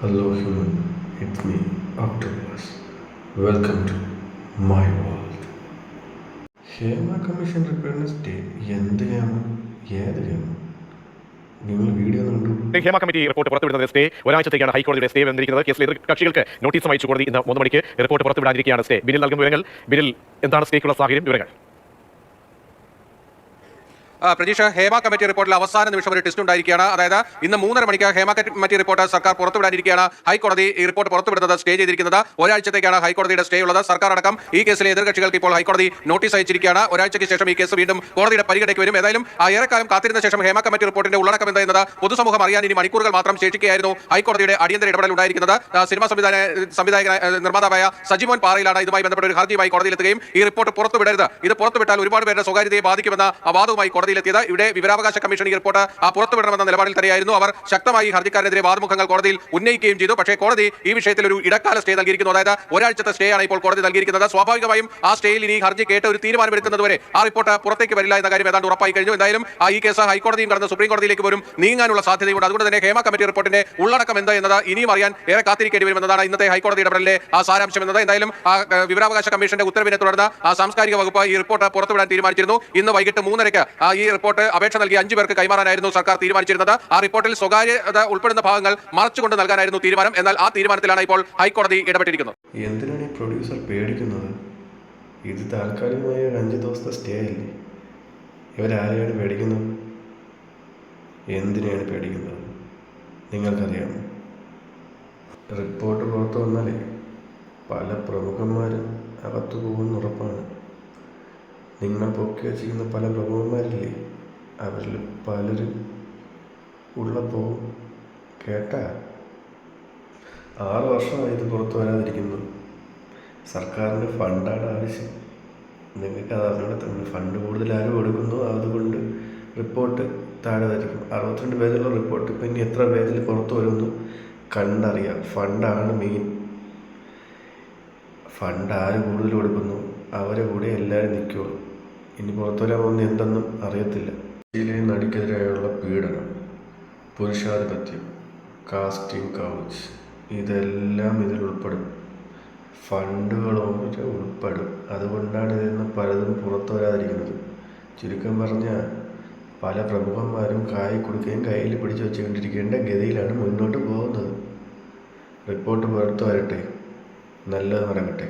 Hello human, it's me, Octopus. Welcome to my world. Hema commission റിപ്പോർട്ടിന് stay എന്ത് ക്യാമ ഏത് ക്യാമ നിങ്ങൾ വീഡിയോ കണ്ടു? ഹേമ കമ്മിറ്റി റിപ്പോർട്ട് പുറത്തുവിടുന്നത് സ്റ്റേ ഒരാഴ്ചത്തേക്കാണ് ഹൈക്കോടതിയുടെ സ്റ്റേ വന്നിരിക്കുന്നത്. കേസിലെ എതിർ കക്ഷികൾക്ക് നോട്ടീസ് അയച്ചു കോടതി ഇന്ന് മൂന്ന് മണിക്ക് റിപ്പോർട്ട് പുറത്തുവിടാനിരിക്കുകയാണ് സ്റ്റേ. ബില്ലിൽ നൽകുന്ന വിവരങ്ങൾ ബില്ലിൽ എന്താണ് സ്റ്റേക്കുള്ള സാഹചര്യം വിവരങ്ങൾ. പ്രതീക്ഷ ഹേമ കമ്മിറ്റി റിപ്പോർട്ടിൽ അവസാന നിമിഷം ഒരു ടെസ്റ്റ് ഉണ്ടായിരിക്കുകയാണ്. അതായത് ഇന്ന് മൂന്നര മണിക്ക് ഹേമ കമ്മിറ്റി റിപ്പോർട്ട് സർക്കാർ പുറത്തുവിടാനിരിക്കുകയാണ്. ഹൈക്കോടതി ഈ റിപ്പോർട്ട് പുറത്തുവിടുന്നത് സ്റ്റേ ചെയ്തിരിക്കുന്നത് ഒരാഴ്ചത്തേക്കാണ് ഹൈക്കോടതിയുടെ സ്റ്റേ ഉള്ളത്. സർക്കാർ അടക്കം ഈ കേസിലെ എതിർകക്ഷികൾക്ക് ഇപ്പോൾ ഹൈക്കോടതി നോട്ടീസ് അയച്ചിരിക്കുകയാണ്. ഒരാഴ്ചയ്ക്ക് ശേഷം ഈ കേസ് വീണ്ടും കോടതിയുടെ പരിഗണനയ്ക്ക് വരും. ഏതായാലും ഏറെക്കാലം കാത്തിരുന്ന ശേഷം ഹേമ കമ്മിറ്റി റിപ്പോർട്ടിന്റെ ഉള്ളടക്കം എന്താ എന്നത് പൊതുസമൂഹം അറിയാൻ ഇനി മണിക്കൂറുകൾ മാത്രം ശേഷിക്കുകയായിരുന്നു ഹൈക്കോടതിയുടെ അടിയന്തര ഇടപെടൽ ഉണ്ടായിരിക്കുന്നത്. സിനിമ സംവിധാന സംവിധായക നിർമ്മാതാവായ സജിമോൻ പാറയിലാണ് ഇതുമായി ബന്ധപ്പെട്ട ഒരു ഹർജിയുമായി കോടതിയിലെത്തുകയും ഈ റിപ്പോർട്ട് പുറത്തുവിടരുത്. ഇത് പുറത്തുവിട്ടാൽ ഒരുപാട് പേരുടെ സ്വകാര്യതയെ ബാധിക്കുമെന്ന വാദവുമായി കോടതിയിലെത്തിയത്. ഇവിടെ വിവരാവകാശ കമ്മീഷൻ ഈ റിപ്പോർട്ട് പുറത്തുവിടണമെന്ന നിലപാടിൽ തന്നെയായിരുന്നു. അവർ ശക്തമായി ഹർജിക്കാരനെതിരെ വാദമുഖങ്ങൾ കോടതിയിൽ ഉന്നയിക്കുകയും ചെയ്തു. പക്ഷേ കോടതി ഈ വിഷയത്തിൽ ഒരു ഇടക്കാല സ്റ്റേ നൽകിയിരിക്കുന്നു. അതായത് ഒരാഴ്ചത്തെ സ്റ്റേ ആണ് ഇപ്പോൾ കോടതി നൽകിയിരിക്കുന്നത്. സ്വാഭാവികമായും ആ സ്റ്റേയിൽ ഇനി ഹർജി കേട്ട് ഒരു തീരുമാനമെടുക്കുന്നതുവരെ ആ റിപ്പോർട്ട് പുറത്തേക്ക് വരില്ല എന്ന കാര്യം ഏതാണ്ട് ഉറപ്പായി കഴിഞ്ഞു. എന്തായാലും ഈ കേസ് ഹൈക്കോടതിയും കടന്ന് സുപ്രീം കോടതിയിലേക്ക് പോലും നീങ്ങാനുള്ള സാധ്യതയുണ്ട്. അതുകൊണ്ട് തന്നെ ഹേമ കമ്മിറ്റി റിപ്പോർട്ടിന്റെ ഉള്ളടക്കം എന്താ എന്നത് ഇനിയും അറിയാൻ ഏറെ കാത്തിരിക്കേണ്ടി വരുമെന്നതാണ് ഇന്നത്തെ ഹൈക്കോടതി ഇടപെടലിലെ ആ സാരാംശം എന്നത്. എന്തായാലും വിവരാവകാശ കമ്മീഷന്റെ ഉത്തരവിനെ തുടർന്ന് ആ സാംസ്കാരിക വകുപ്പ് ഈ റിപ്പോർട്ട് പുറത്തുവിടാൻ തീരുമാനിച്ചിരുന്നു. ഇന്ന് വൈകിട്ട് മൂന്നരയ്ക്ക് ആ ഈ റിപ്പോർട്ട് അപേക്ഷ നൽകി അഞ്ചു പേർക്ക് കൈമാറാനായിരുന്നു സർക്കാർ തീരുമാനിച്ചിരുന്നത്. ആ റിപ്പോർട്ടിൽ സ്വകാര്യത ഉൾപ്പെടുന്ന ഭാഗങ്ങൾ മറച്ചുകൊണ്ട് നൽകാനായിരുന്നു തീരുമാനം. എന്നാൽ ആ തീരുമാനത്തിലാണ് ഇപ്പോൾ ഹൈക്കോടതി ഇടപെട്ടിരിക്കുന്നത്. എന്തിനാണ് ഈ പ്രൊഡ്യൂസർ പേടിക്കുന്നത്? ഇത് താൽക്കാലികമായ ഒരു അഞ്ച് ദിവസത്തെ സ്റ്റേ അല്ലേ? ഇവരാരെയാണ് പേടിക്കുന്നത്? എന്തിനാണ് പേടിക്കുന്നത്? നിങ്ങൾക്കറിയാമോ റിപ്പോർട്ട് പുറത്തു വന്നാലേ പല പ്രമുഖന്മാരും അകത്തു പോകുമെന്ന് ഉറപ്പാണ്. നിങ്ങൾ പൊക്കി വച്ചിരിക്കുന്ന പല പ്രഭുവന്മാരില്ലേ അവരിൽ പലരും ഉള്ളപ്പോൾ കേട്ട? ആറ് വർഷമായി ഇത് പുറത്തു വരാതിരിക്കുന്നു. സർക്കാരിന് ഫണ്ടാണ് ആവശ്യം. നിങ്ങൾക്ക് അത് അറിഞ്ഞൂടെ ഫണ്ട് കൂടുതൽ ആരും കൊടുക്കുന്നു? അതുകൊണ്ട് റിപ്പോർട്ട് താഴെ വരിക്കും അറുപത്തിരണ്ട് പേജുള്ള റിപ്പോർട്ട്. ഇപ്പം ഇനി എത്ര പേജിൽ പുറത്തു വരുമെന്ന് കണ്ടറിയാം. ഫണ്ടാണ് മെയിൻ. ഫണ്ട് ആര് കൂടുതൽ കൊടുക്കുന്നു? അവരെ കൂടെ എല്ലാവരും നിൽക്കുള്ളൂ ഇനി പുറത്തുവരാൻ പോകുന്ന എന്തെന്നും അറിയത്തില്ല. ഇന്ത്യയിലെ നടിക്കെതിരായുള്ള പീഡനം പുരുഷാധിപത്യം കാസ്റ്റിംഗ് കൗച്ച് ഇതെല്ലാം ഇതിൽ ഉൾപ്പെടും. ഫണ്ടുകളും ഉൾപ്പെടും. അതുകൊണ്ടാണ് ഇതിന്ന് പലതും പുറത്തു വരാതിരിക്കുന്നത്. ചുരുക്കം പറഞ്ഞാൽ പല പ്രമുഖന്മാരും കായ് കൊടുക്കുകയും കയ്യിൽ പിടിച്ചു വെച്ചുകൊണ്ടിരിക്കേണ്ട ഗതിയിലാണ് മുന്നോട്ട് പോകുന്നത്. റിപ്പോർട്ട് പുറത്തു വരട്ടെ. നല്ലത് നടക്കട്ടെ